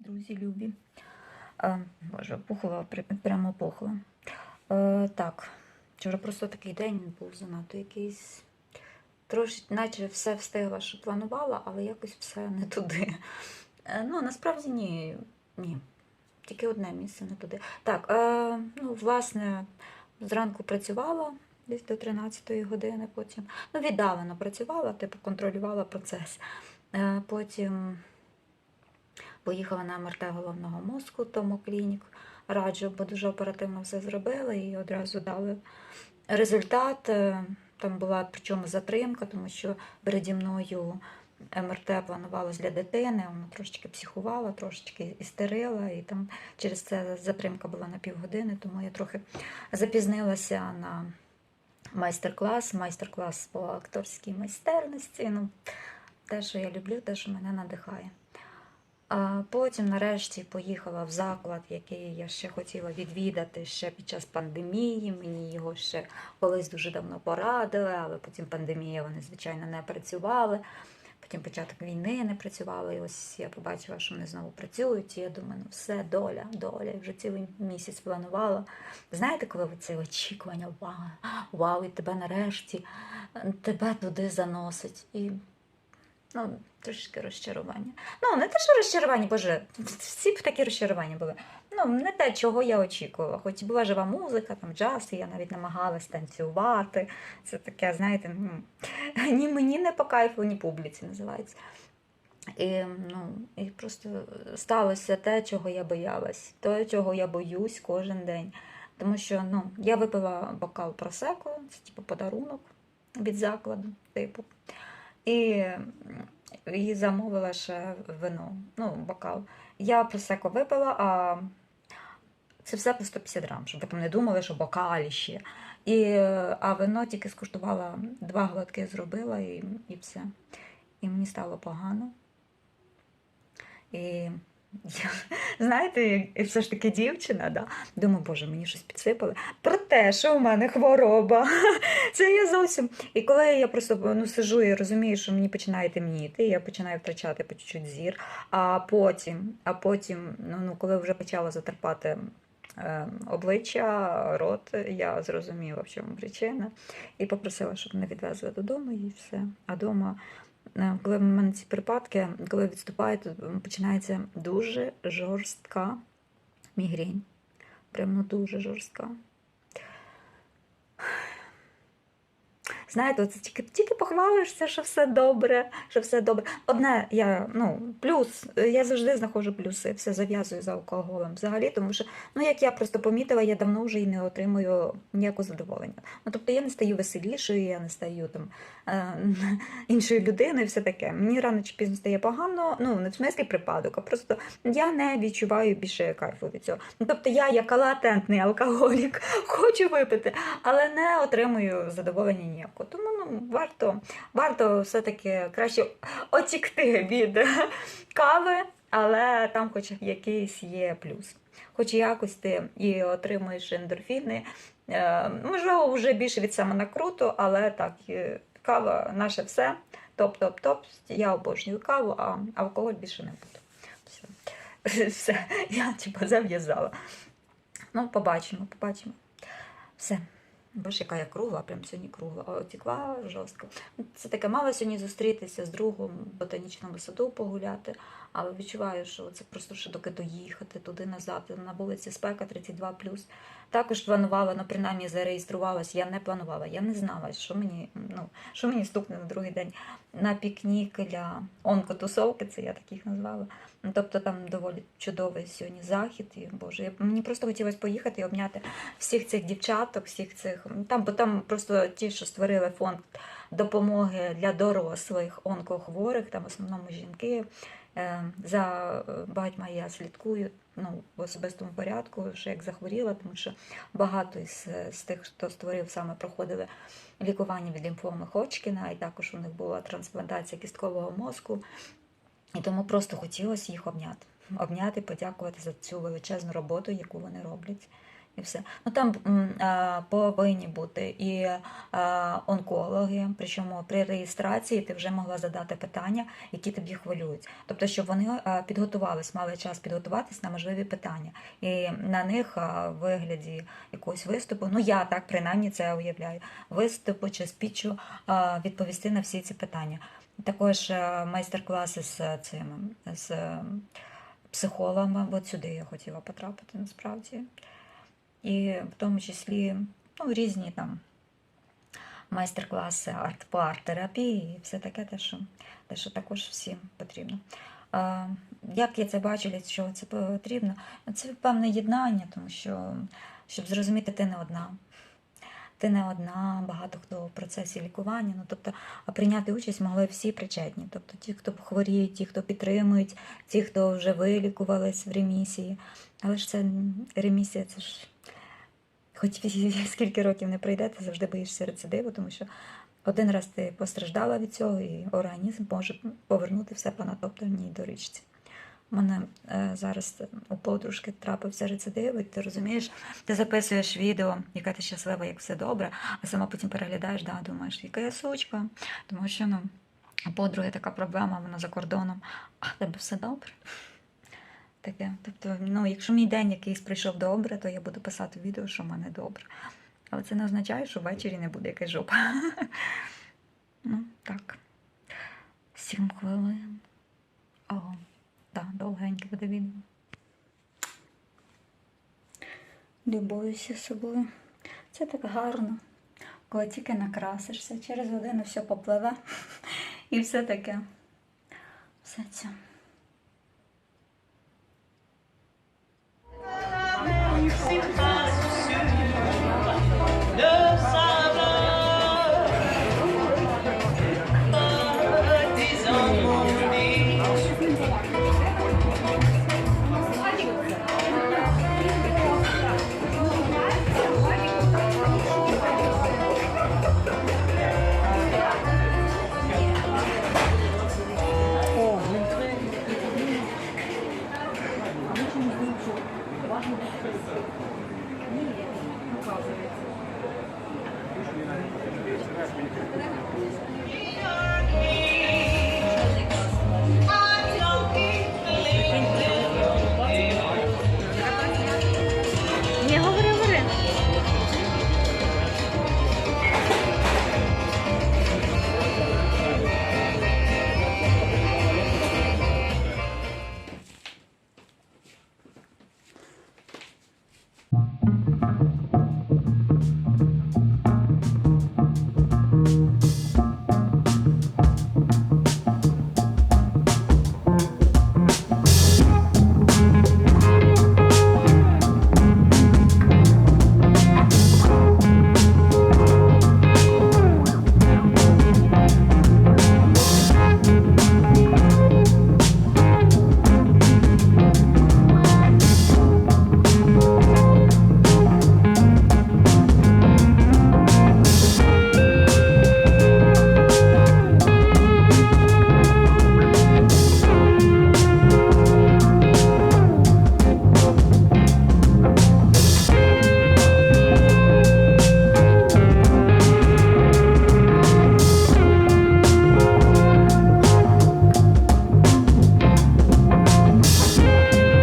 друзі любі. Е, Боже, пухла, прямо пухла. Е, так, вчора просто такий день був занадто якийсь. Трошки, наче все встигла, що планувала, але якось все не туди. Е, ну, насправді ні. Ні. Тільки одне місце не туди. Так, е, ну, власне, зранку працювала десь до 13-ї години, потім ну, віддалено працювала, типу контролювала процес. Е, потім поїхала на МРТ головного мозку, тому клінік. Раджу, бо дуже оперативно все зробили і одразу дали результат. Е, Там була причому затримка, тому що переді мною МРТ планувалось для дитини, вона трошечки психувала, трошечки істерила, і там через це затримка була на півгодини, тому я трохи запізнилася на майстер-клас. Майстер-клас по акторській майстерності. Ну, те, що я люблю, те, що мене надихає. Потім, нарешті, поїхала в заклад, який я ще хотіла відвідати ще під час пандемії. Мені його ще колись дуже давно порадили, але потім пандемія, вони, звичайно, не працювали. Потім початок війни не працювали. І ось я побачила, що вони знову працюють. І я думаю, ну все, доля, доля. Вже цілий місяць планувала. Знаєте, коли ви це очікування, вау, вау, і тебе нарешті тебе туди заносить. І ну, трошки розчарування. Ну, не те, що розчарування, боже, всі б такі розчарування були. Ну, не те, чого я очікувала. Хоч була жива музика, там джаз, і я навіть намагалась танцювати. Це таке, знаєте, ну, ні мені не по кайфу, ні публіці називається. І, ну, і просто сталося те, чого я боялась, те, чого я боюсь кожен день. Тому що ну, я випила бокал просеко, це типу подарунок від закладу, типу. І, і замовила ще вино, ну, бокал. Я просеко випила, а це все по 150 грам, щоб ви там не думали, що бокалі ще. І, а вино тільки скуштувала, два глотки зробила і, і все. І мені стало погано. І знаєте, і все ж таки дівчина, да? думаю, боже, мені щось підсипали. Про те, що в мене хвороба. Це я зовсім. І коли я просто ну, сижу і розумію, що мені починає темніти, я починаю втрачати по чуть-чуть зір, а потім, а потім, ну, ну коли вже почала затерпати. е, Обличчя, рот, я зрозуміла, в чому причина, і попросила, щоб мене відвезли додому, і все. А вдома Е, коли в мене ці припадки, коли відступаю, то починається дуже жорстка мігрень. Прямо дуже жорстка. Знаєте, це тільки, тільки похвалишся, що все добре, що все добре. Одне, я, ну, плюс, я завжди знаходжу плюси, все зав'язую за алкоголем взагалі, тому що, ну, як я просто помітила, я давно вже і не отримую ніякого задоволення. Ну, тобто я не стаю веселішою, я не стаю там е, іншою людиною, все таке. Мені рано чи пізно стає погано, ну, не в смислі припадок, а просто я не відчуваю більше кайфу від цього. Ну, тобто я, як латентний алкоголік, хочу випити, але не отримую задоволення ніякого. Тому ну, варто, варто все-таки краще отікти від кави, але там хоч якийсь є плюс. Хоч якось ти і отримуєш ендорфіни. Е, Можливо, вже більше від самонакруту, але так, кава наше все. Топ-топ-топ. Я обожнюю каву, а алкоголь більше не буду. Все, все. я типу, зав'язала. Ну, побачимо, побачимо. Все. Боже, яка я кругла, прям сьогодні кругла. а отікла жорстко. Це таке мала сьогодні зустрітися з другом в ботанічному саду погуляти, але відчуваю, що це просто ще доки доїхати туди назад. На вулиці спека 32 Також планувала, ну принаймні зареєструвалась. Я не планувала, я не знала, що мені, ну, що мені стукне на другий день на пікнік для онкотусовки, це я так їх назвала. Ну, Тобто там доволі чудовий сьогодні захід. І Боже, мені просто хотілося поїхати і обняти всіх цих дівчаток, всіх цих там, бо там просто ті, що створили фонд допомоги для дорослих онкохворих, там в основному жінки. Е, За багатьма я слідкую ну, в особистому порядку, що як захворіла, тому що багато із, з тих, хто створив, саме проходили лікування від лімфоми Ходжкіна, і також у них була трансплантація кісткового мозку. І тому просто хотілося їх обняти. Обняти, подякувати за цю величезну роботу, яку вони роблять. І все. Ну там а, повинні бути і а, онкологи, причому при реєстрації ти вже могла задати питання, які тобі хвилюють. Тобто, щоб вони а, підготувались, мали час підготуватись на можливі питання. І на них в вигляді якогось виступу, ну я так принаймні це уявляю, виступу чи спічу відповісти на всі ці питання. Також е, майстер-класи з е, цими з е, психологами. От сюди я хотіла потрапити насправді. І в тому числі ну, різні там майстер-класи арт по арт-терапії і все таке, те, що, те, що також всім потрібно. А, як я це бачу, для чого це потрібно? Це певне єднання, тому що щоб зрозуміти, ти не одна. Ти не одна, багато хто в процесі лікування. Ну тобто, а прийняти участь могли всі причетні. Тобто ті, хто хворіють, ті, хто підтримують, ті, хто вже вилікувались в ремісії. Але ж це ремісія, це ж хоч скільки років не пройде, ти завжди боїшся рецидиву, тому що один раз ти постраждала від цього, і організм може повернути все по натоптаній дорічці. У мене е, зараз у подружки трапився рецидив, і ти розумієш, ти записуєш відео, яка ти щаслива, як все добре, а сама потім переглядаєш, да, думаєш, яка я сучка, тому що ну, у подруги така проблема, вона за кордоном, а тебе все добре. Таке. Тобто, ну, якщо мій день якийсь прийшов добре, то я буду писати відео, що в мене добре. Але це не означає, що ввечері не буде якась жопа. Ну, так. Сім хвилин. Ого. Так, довгеньке буде відео. Любуюся собою. Це так гарно. Коли тільки накрасишся, через годину все попливе і все таке. Все це.